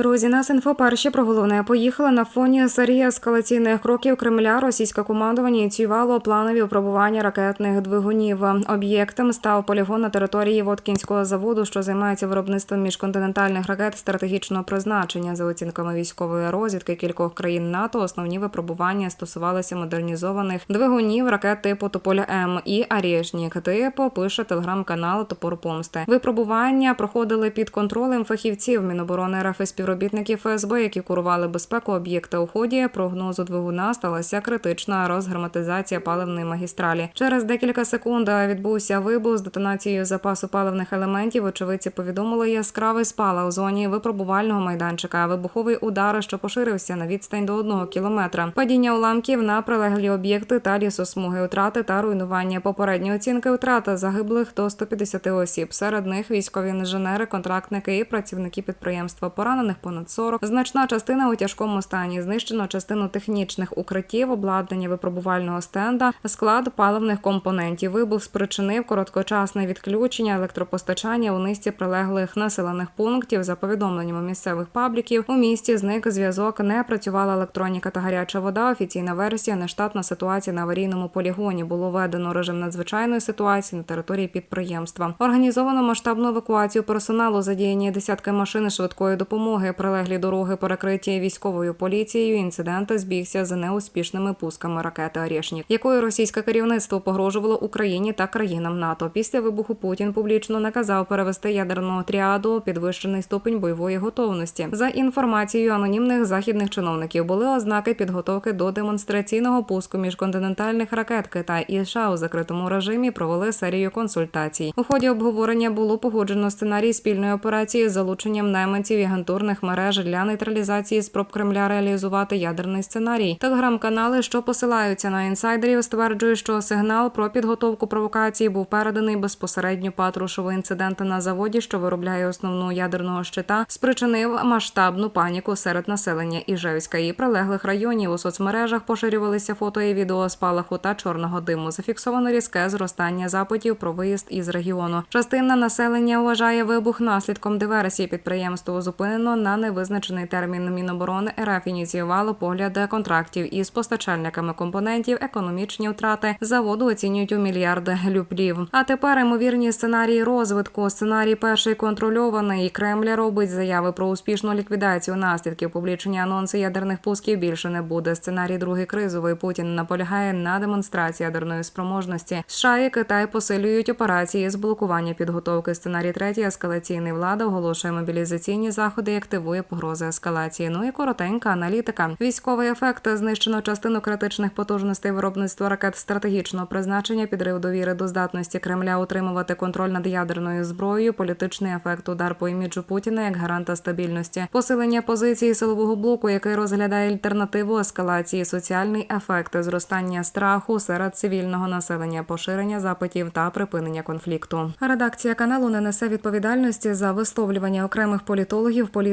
Друзі, нас інфо перші про головне поїхали на фоні серії ескалаційних кроків Кремля. Російське командування ініціювало планові випробування ракетних двигунів. Об'єктом став полігон на території Воткінського заводу, що займається виробництвом міжконтинентальних ракет стратегічного призначення. За оцінками військової розвідки кількох країн НАТО, основні випробування стосувалися модернізованих двигунів ракет типу Тополя М і Арєшнік. Типу пише телеграм-канал Топор Помсти. Випробування проходили під контролем фахівців Міноборони РФ і співробітників ФСБ, які курували безпеку об'єкта у ході прогнозу двигуна сталася критична розгерметизація паливної магістралі. Через декілька секунд відбувся вибух з детонацією запасу паливних елементів. Очевидці повідомили яскравий спала у зоні випробувального майданчика. Вибуховий удар, що поширився на відстань до одного кілометра. Падіння уламків на прилеглі об'єкти та лісосмуги, втрати та руйнування. Попередні оцінки втрати загиблих до 150 осіб. Серед них військові інженери, контрактники і працівники підприємства. Поранених понад 40. Значна частина у тяжкому стані. Знищено частину технічних укриттів, обладнання випробувального стенда, склад паливних компонентів. Вибух спричинив короткочасне відключення електропостачання у низці прилеглих населених пунктів. За повідомленнями місцевих пабліків, у місті зник зв'язок, не працювала електроніка та гаряча вода. Офіційна версія нештатна ситуація на аварійному полігоні. Було введено режим надзвичайної ситуації на території підприємства. Організовано масштабну евакуацію персоналу, задіяні десятки машин швидкої допомоги, прилеглі дороги перекриті військовою поліцією. Інцидент збігся з неуспішними пусками ракети «Орєшнік», якою російське керівництво погрожувало Україні та країнам НАТО. Після вибуху Путін публічно наказав перевести ядерну тріаду підвищений ступень бойової готовності. За інформацією анонімних західних чиновників були ознаки підготовки до демонстраційного пуску міжконтинентальних ракет. Китай і США у закритому режимі провели серію консультацій. У ході обговорення було погоджено сценарій спільної операції з залученням найманців і агентурних мереж для нейтралізації спроб Кремля реалізувати ядерний сценарій. Телеграм-канали, що посилаються на інсайдерів, стверджують, що сигнал про підготовку провокації був переданий безпосередньо Патрушеву. Інцидент на заводі, що виробляє основну ядерного щита, спричинив масштабну паніку серед населення Іжевська і прилеглих районів. У соцмережах поширювалися фото і відео спалаху та чорного диму. Зафіксовано різке зростання запитів про виїзд із регіону. Частина населення вважає вибух наслідком диверсії. Підприємство зупинено на невизначений термін. Міноборони РФ ініціювало погляд контрактів із постачальниками компонентів. Економічні втрати заводу оцінюють у мільярди люблів. А тепер ймовірні сценарії розвитку. Сценарій перший контрольований. Кремля робить заяви про успішну ліквідацію наслідків. Публічні анонси ядерних пусків більше не буде. Сценарій другий кризовий. Путін наполягає на демонстрації ядерної спроможності. США і Китай посилюють операції з блокування підготовки. Сценарій третій ескалаційний влада оголошує мобілізаційні заходи і активує погрози ескалації. Ну і коротенька аналітика. Військовий ефект знищено частину критичних потужностей виробництва ракет стратегічного призначення, підрив довіри до здатності Кремля утримувати контроль над ядерною зброєю, політичний ефект удар по іміджу Путіна як гаранта стабільності, посилення позиції силового блоку, який розглядає альтернативу ескалації, соціальний ефект, зростання страху серед цивільного населення, поширення запитів та припинення конфлікту. Редакція каналу не несе відповідальності за висловлювання окремих політологів,